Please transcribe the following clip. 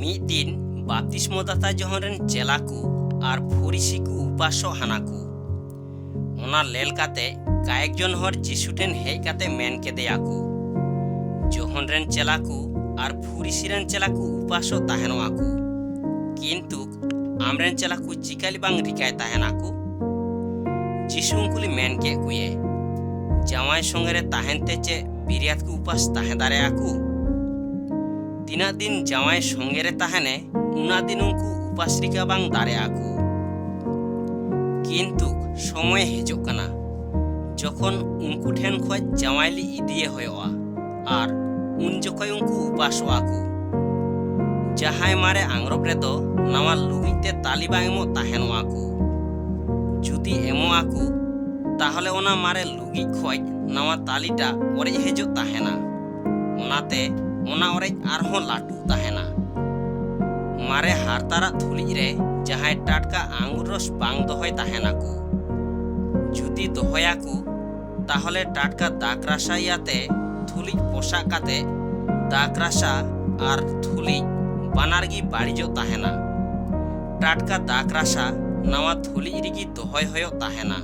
ᱢᱤᱫ ᱫᱤᱱ ᱵᱟᱯᱛᱤᱥᱢᱚᱫᱟᱛᱟ ᱡᱚᱦᱚᱱ ᱨᱮᱱ ᱪᱮᱞᱟ ᱠᱚ ᱟᱨ ᱯᱷᱚᱨᱤᱥᱤ ᱠᱚ ᱩᱯᱟᱥᱚᱜ ᱦᱟᱱᱟ ᱠᱚ ᱚᱱᱟ ᱞᱮᱞ ᱠᱟᱛᱮ ᱠᱟᱭᱮᱠ ᱡᱚᱱ ᱦᱚᱲ ᱡᱤᱥᱩ ᱴᱷᱮᱱ ᱦᱮᱡ ᱠᱟᱛᱮ ᱢᱮᱱ ᱠᱮᱫᱮᱭᱟ ᱠᱚ ᱡᱚᱦᱚᱱ ᱨᱮᱱ ᱪᱮᱞᱟ ᱠᱚ ᱟᱨ ᱯᱷᱩᱨᱤᱥᱤ ᱨᱮᱱ ᱪᱮᱞᱟ ᱠᱚ ᱩᱯᱟᱥᱚᱜ ᱛᱟᱦᱮᱱᱚᱜᱼᱟ ᱠᱚ ᱠᱤᱱᱛᱩ ᱟᱢᱨᱮᱱ ᱪᱮᱞᱟ ᱠᱚ ᱪᱤᱠᱟᱹᱞᱤ ᱵᱟᱝ ᱨᱤᱠᱟᱭ ᱛᱟᱦᱮᱱᱟ ᱠᱚ ᱡᱤᱥᱩ ᱩᱱᱠᱩ ᱞᱤ ᱢᱮᱱ ᱠᱮᱫ ᱠᱚᱭᱮ ᱡᱟᱶᱟᱭ ᱥᱚᱸᱜᱮ ᱨᱮ ᱛᱟᱦᱮᱱ ᱛᱮ ᱪᱮᱫ ᱵᱤᱨᱤᱭᱟᱛ ᱠᱚ ᱩᱯᱟᱥ ᱛᱟᱦᱮᱸ ᱫᱟᱲᱮᱭᱟᱜᱼᱟ ᱠᱚ দিনাদিন জামায় সঙ্গেরে তাহানে উনাদিনুঙ্কু উপাশ্রিকা বাং দাঁড়ে আকু কিন্তু সময় হেজক কানা যখন উনকু ঠেন খোঁজ জামাইলি ইদিয়ে হওয়া আর উন জখয় উনকু উপাসওয়া আকু ᱡᱟᱦᱟᱸᱭ ᱢᱟᱨᱮ ᱟᱝᱨᱚᱵ ᱨᱮᱫᱚ ᱱᱟᱣᱟ ᱞᱩᱜᱽᱲᱤᱡ ᱛᱮ ᱛᱟᱞᱤ ᱵᱟᱝ ᱮᱢᱚᱜ ᱛᱟᱦᱮᱱᱚᱜᱼᱟ ᱠᱚ ᱡᱩᱫᱤ ᱮᱢᱚᱜᱼᱟ ᱠᱚ ᱛᱟᱦᱚᱞᱮ ᱚᱱᱟ ᱢᱟᱨᱮ ᱞᱩᱜᱽᱲᱤᱡ ᱠᱷᱚᱡ ᱱᱟᱣᱟ ᱛᱟᱞᱤᱴᱟ ᱚᱲᱮᱡ ᱦᱤᱡᱩᱜ ᱛᱟᱦᱮᱱᱟ ᱚᱱᱟᱛᱮ ᱚᱱᱟ ᱚᱨᱮᱡ ᱟᱨᱦᱚᱸ ᱞᱟᱹᱴᱩ ᱛᱟᱦᱮᱱᱟ ᱢᱟᱨᱮ ᱦᱟᱨᱛᱟᱨᱟᱜ ᱛᱷᱩᱞᱤᱡ ᱨᱮ ᱡᱟᱦᱟᱸᱭ ᱴᱟᱴᱠᱟ ᱟᱝᱜᱩᱨ ᱨᱚᱥ ᱵᱟᱝ ᱫᱚᱦᱚᱭ ᱛᱟᱦᱮᱱᱟᱠᱚ ᱡᱩᱫᱤ ᱫᱚᱦᱚᱭᱟᱠᱚ ᱛᱟᱦᱚᱞে ᱴᱟᱴᱠᱟ ᱫᱟᱜ ᱨᱟᱥᱟᱭᱟᱛᱮ ᱛᱷᱩᱞᱤᱡ ᱯᱚᱥᱟᱜ ᱠᱟᱛᱮ ᱫᱟᱜ ᱨᱟᱥᱟ ᱟᱨ ᱛᱷᱩᱞᱤᱡ ᱵᱟᱱᱟᱨ ᱜᱮ ᱵᱟᱹᱲᱤᱡᱚᱜ ᱛᱟᱦᱮᱱᱟ ᱴᱟᱴᱠᱟ ᱫᱟᱜ ᱨᱟᱥᱟ ᱱᱟᱣᱟ ᱛᱷᱩᱞᱤᱡ ᱨᱮᱜᱮ ᱫᱚᱦᱚᱭ ᱦᱩᱭᱩᱜ ᱛᱟᱦᱮᱱᱟ